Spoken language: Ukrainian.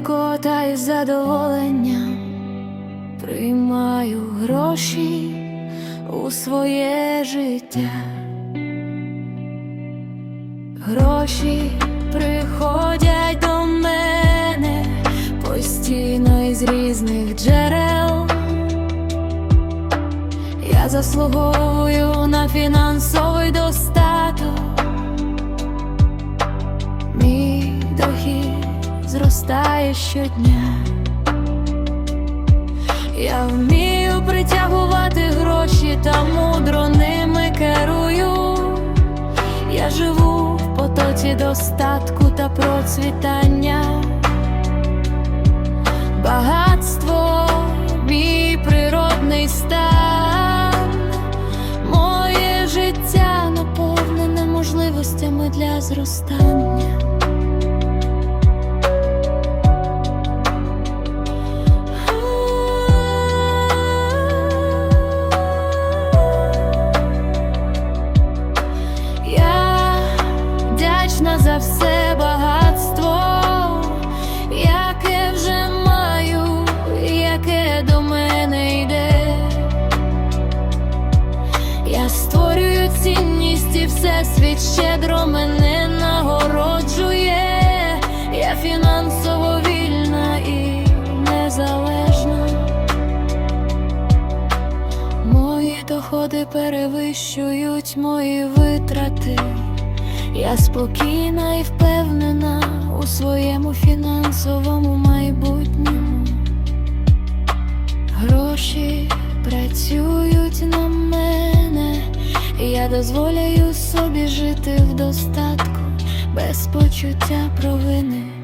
легко та із задоволенням приймаю гроші у своє життя. Гроші приходять до мене постійно із різних джерел. Я заслуговую на фінансовий достаток. Зростає щодня. Я вмію притягувати гроші та мудро ними керую. Я живу в потоці достатку та процвітання. Багатство мій природний стан. Моє життя наповнене можливостями для зростання. Вдячна за все багатство, яке вже маю, яке до мене йде. Я створюю цінність і всесвіт щедро мене нагороджує. Я фінансово вільна і незалежна. Мої доходи перевищують мої витрати. Я спокійна і впевнена у своєму фінансовому майбутньому. Гроші працюють на мене, я дозволяю собі жити в достатку без почуття провини.